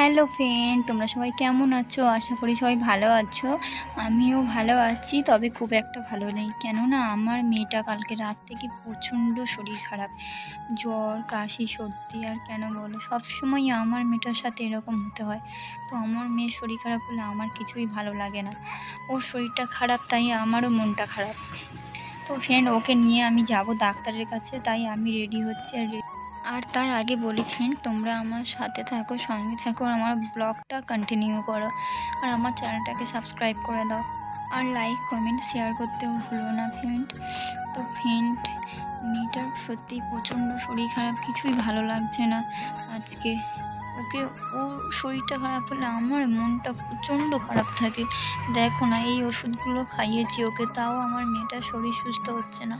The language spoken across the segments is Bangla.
হ্যালো ফ্রেন্ড, তোমরা সবাই কেমন আছো? আশা করি সবাই ভালো আছো। আমিও ভালো আছি, তবে খুব একটা ভালো নেই। কেননা আমার মেয়েটা কালকে রাত থেকে প্রচণ্ড শরীর খারাপ। জ্বর, কাশি, সর্দি আর কেন বলো সবসময় আমার মেয়েটার সাথে এরকম হতে হয়। তো আমার মেয়ের শরীর খারাপ হলে আমার কিছুই ভালো লাগে না। ওর শরীরটা খারাপ, তাই আমারও মনটা খারাপ। তো ফ্রেন্ড, ওকে নিয়ে আমি যাব ডাক্তারের কাছে, তাই আমি রেডি হচ্ছি আর আর তার আগে বলি ফ্রেন্ড তোমরা আমার সাথে থাকো, সঙ্গে থাকো, আর আমার ব্লগটা কন্টিনিউ করো, আর আমার চ্যানেলটাকে সাবস্ক্রাইব করে দাও। আর লাইক কমেন্ট শেয়ার করতেও ভুলো না ফ্রেন্ড তো ফ্রেন্ড মেয়েটার সত্যি প্রচণ্ড শরীর খারাপ, কিছুই ভালো লাগছে না আজকে। ওকে, ওর শরীরটা খারাপ হলে আমার মনটা প্রচণ্ড খারাপ থাকে। দেখো না, এই ওষুধগুলো খাইয়েছি ওকে, তাও আমার মেয়েটার শরীর সুস্থ হচ্ছে না।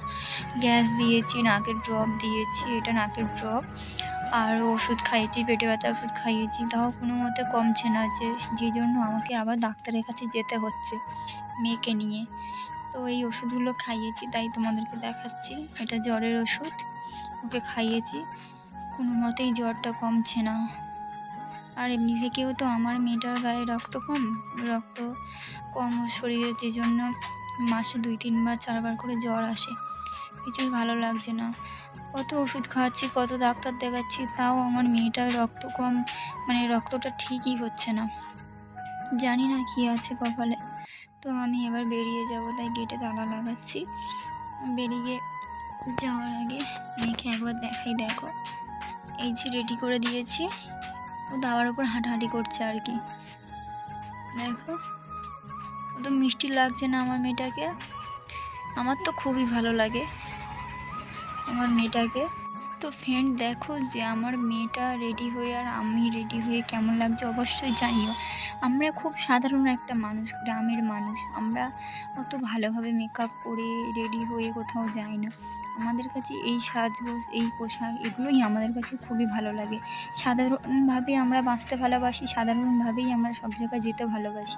গ্যাস দিয়েছি, নাকের ড্রপ দিয়েছি, এটা নাকের ড্রপ। আর ওষুধ খাইয়েছি, পেটে ব্যথা ওষুধ খাইয়েছি, তাও কোনো মতে কমছে না যে যে জন্য আমাকে আবার ডাক্তারের কাছে যেতে হচ্ছে মেয়েকে নিয়ে। তো এই ওষুধগুলো খাইয়েছি, তাই তোমাদেরকে দেখাচ্ছি। এটা জ্বরের ওষুধ, ওকে খাইয়েছি। কোনো মতেই জ্বরটা কমছে না। আর এমনি থেকেও তো আমার মেয়েটার গায়ে রক্ত কম রক্ত কম ওর শরীরে, যে জন্য মাসে দুই, তিনবার, চারবার করে জ্বর আসে। কিছুই ভালো লাগছে না। কত ওষুধ খাওয়াচ্ছি, কত ডাক্তার দেখাচ্ছি, তাও আমার মেয়েটার রক্ত কম মানে রক্তটা ঠিকই হচ্ছে না। জানি না কি আছে কপালে। তো আমি এবার বেরিয়ে যাব, তাই গেটে তালা লাগাচ্ছি। বেরিয়ে যাওয়ার আগে মেয়েকে একবার দেখাই, দেখো। এই যে রেডি করে দিয়েছি। ও দাবার উপর হাঁটাহাঁটি করছে আর কি। দেখো, ও তো মিষ্টি লাগছে না আমার মেয়েটাকে। আমার তো খুবই ভালো লাগে। আমার মেয়েটাকে। তো ফ্রেন্ড দেখো যে আমার মেয়েটা রেডি হয়ে আর আমি রেডি হয়ে কেমন লাগছে অবশ্যই জানিও। আমরা খুব সাধারণ একটা মানুষ, গ্রামের মানুষ। আমরা অত ভালোভাবে মেকআপ করে রেডি হয়ে কোথাও যাই না আমাদের কাছে এই সাজগোজ, এই পোশাক, এগুলোই আমাদের কাছে খুবই ভালো লাগে। সাধারণভাবে আমরা বাঁচতে ভালোবাসি, সাধারণভাবেই আমরা সব জায়গায় যেতে ভালোবাসি।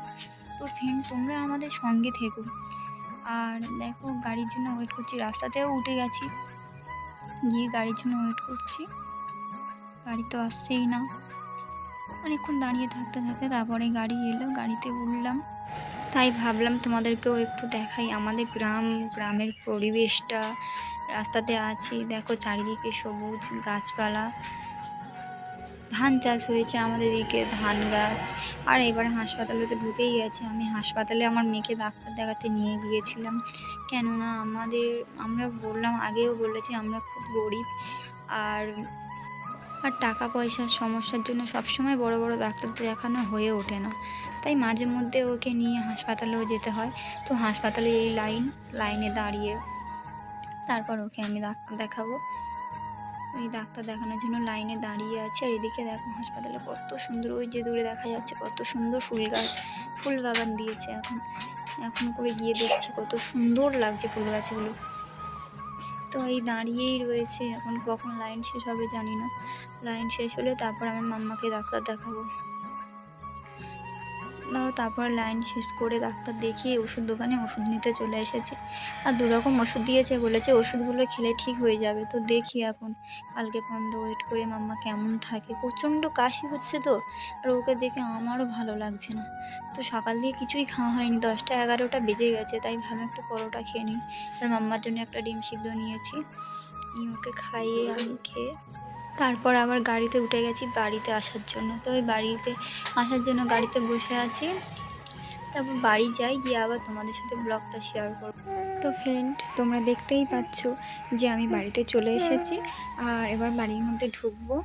তো ফ্রেন্ড তোমরা আমাদের সঙ্গে থেকো। আর দেখো, গাড়ির জন্য ওয়েট করছি। রাস্তাতেও উঠে গেছি। গিয়ে গাড়ির জন্য ওয়েট করছি। গাড়ি তো আসছেই না। অনেকক্ষণ দাঁড়িয়ে থাকতে থাকতে তারপরে গাড়ি এলো, গাড়িতে উঠলাম। তাই ভাবলাম তোমাদেরকেও একটু দেখাই। আমাদের গ্রাম, গ্রামের পরিবেশটা। রাস্তাতে আছি, দেখো চারিদিকে সবুজ গাছপালা। ধান চাষ হয়েছে, আমাদের দিকে ধান গাছ। আর এবার হাসপাতালে তো ঢুকেই গেছে। আমি হাসপাতালে আমার মেয়েকে ডাক্তার দেখাতে নিয়ে গিয়েছিলাম। কেননা আমাদের, আমরা বললাম, আগেও বলেছি, আমরা খুব গরিব। আর আর টাকা পয়সার সমস্যার জন্য সবসময় বড় বড় ডাক্তার দেখানো হয়ে ওঠে না। তাই মাঝে মধ্যে ওকে নিয়ে হাসপাতালেও যেতে হয়। তো হাসপাতালে এই লাইন, লাইনে দাঁড়িয়ে তারপর ওকে আমি ডাক্তার দেখাবো। এই ডাক্তার দেখানোর জন্য লাইনে দাঁড়িয়ে আছে আর এদিকে দেখো হাসপাতালে কত সুন্দর, ওই যে দূরে দেখা যাচ্ছে কত সুন্দর ফুল গাছ, ফুল বাগান দিয়েছে এখন। এখন করে গিয়ে দেখছি কত সুন্দর লাগছে ফুল গাছগুলো। তো এই দাঁড়িয়েই রয়েছে, এখন কখন লাইন শেষ হবে জানি না। লাইন শেষ হলে তারপর আমার মাম্মাকে ডাক্তার দেখাবো। তারপর লাইন শেষ করে ডাক্তার দেখিয়ে ওষুধ দোকানে ওষুধ নিতে চলে এসেছে। আর দু রকম ওষুধ দিয়েছে, বলেছে ওষুধগুলো খেলে ঠিক হয়ে যাবে। তো দেখি এখন, কালকে পর্যন্ত ওয়েট করে মাম্মা কেমন থাকে। প্রচণ্ড কাশি হচ্ছে তো, আর ওকে দেখে আমারও ভালো লাগছে না। তো সকাল দিয়ে কিছুই খাওয়া হয়নি, দশটা এগারোটা বেজে গেছে, তাই ভালো একটা পরোটা খেয়ে নিই। আর মাম্মার জন্য একটা ডিম সিদ্ধ নিয়েছি। নিয়ে ওকে খাইয়ে আমি খেয়ে তারপর আবার গাড়িতে উঠে গেছি বাড়িতে আসার জন্য। তো ওই বাড়িতে আসার জন্য গাড়িতে বসে আছি। তারপর বাড়ি যাই, গিয়ে আবার তোমাদের সাথে ব্লগটা শেয়ার করব। তো ফ্রেন্ড তোমরা দেখতেই পাচ্ছ যে আমি বাড়িতে চলে এসেছি। আর এবার বাড়ির মধ্যে ঢুকবো।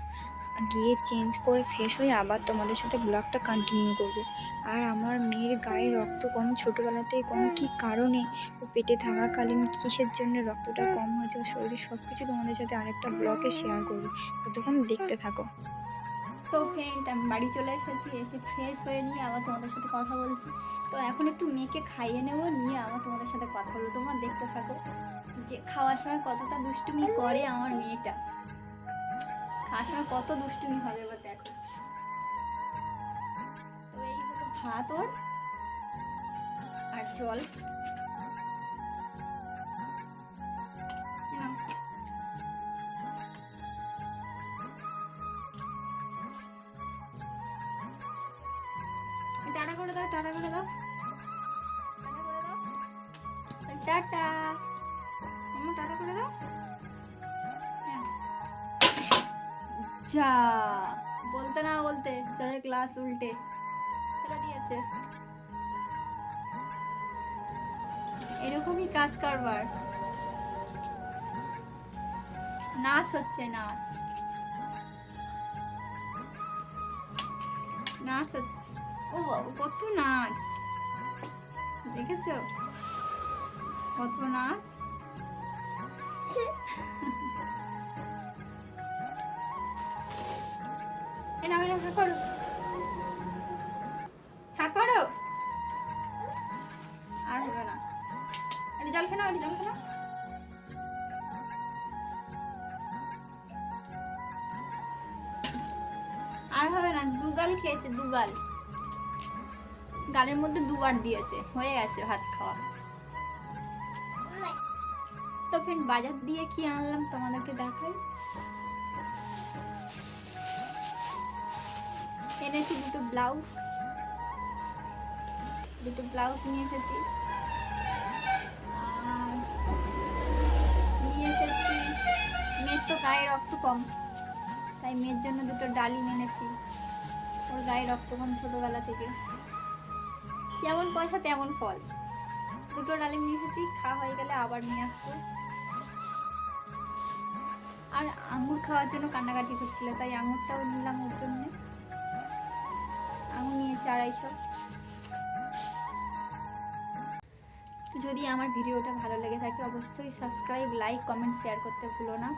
গিয়ে চেঞ্জ করে ফ্রেশ হয়ে আবার তোমাদের সাথে ব্লগটা কন্টিনিউ করব। আর আমার মেয়ের গায়ে রক্ত কম, ছোটোবেলাতেই কম, কী কারণে? ও পেটে থাকাকালীন কিসের জন্য রক্তটা কম হয়েছে? ওর শরীরের সব কিছু তোমাদের সাথে আরেকটা ব্লগে শেয়ার করব। ততক্ষণ দেখতে থাকো। তো ফ্রেন্ড আমি বাড়ি চলে এসেছি, এসে ফ্রেশ হয়ে নিয়ে আবার তোমাদের সাথে কথা বলছি। তো এখন একটু মেয়েকে খাইয়ে নেব, নিয়ে আবার তোমাদের সাথে কথা বলব। তোমরা দেখতে থাকো যে খাওয়ার সময় কতটা দুষ্টুমি করে আমার মেয়েটা। খাওয়ার কত দুষ্টুমি হবে এবার দেখো। তো এই হলো ভাত ওর, আর জল। টাটা করে দাও, টাটা করে দাও। টাটা করে দাও। টাটা। মাম্মা টাটা করে দাও। যা বলতে না বলতে চলে ক্লাস উল্টে। ফেলে দিয়েছে। এরকমই কাজ কারবার। নাচ হচ্ছে নাচ। নাচ হচ্ছে। ও কত নাচ। দেখেছ? কত নাচ? এ নাও, এ নাও, হা করো। হা করো। আর হবে না। একটু জল খেয়ে নাও জল খেয়ে আর হবে না দুগাল খেয়েছে দুগাল। গালের মধ্যে দুবার দিয়েছে হয়ে গেছে ভাত খাওয়া। তো ফ্রেন্ড বাজার দিয়ে কি আনলাম তোমাদেরকে দেখাই? এনেছি দুটো ব্লাউজ। দুটো ব্লাউজ নিয়ে এসেছি। নিয়ে এসেছি। মেয়ের তো গায়ে রক্ত কম, তাই মেয়ের জন্য দুটো ডালিম এনেছি। ওর গায়ে রক্ত কম ছোটোবেলা থেকে। যেমন পয়সা, তেমন ফল। দুটো ডালিম নিয়ে এসেছি, খাওয়া হয়ে গেলে আবার নিয়ে আসব। আর আঙুর খাওয়ার জন্য কান্নাকাটি করছিল, তাই আঙুরটাও নিলাম ওর জন্য। আঙুর নিয়েছি আড়াইশো। যদি আমার ভিডিওটা ভালো লেগে থাকে, অবশ্যই সাবস্ক্রাইব লাইক কমেন্ট শেয়ার করতে ভুলো না।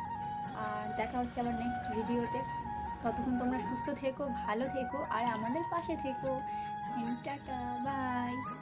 আর দেখা হচ্ছে আবার নেক্সট ভিডিওতে। ততক্ষণ তোমরা সুস্থ থেকো, ভালো থেকো, আর আমাদের পাশে থেকো। Tata bye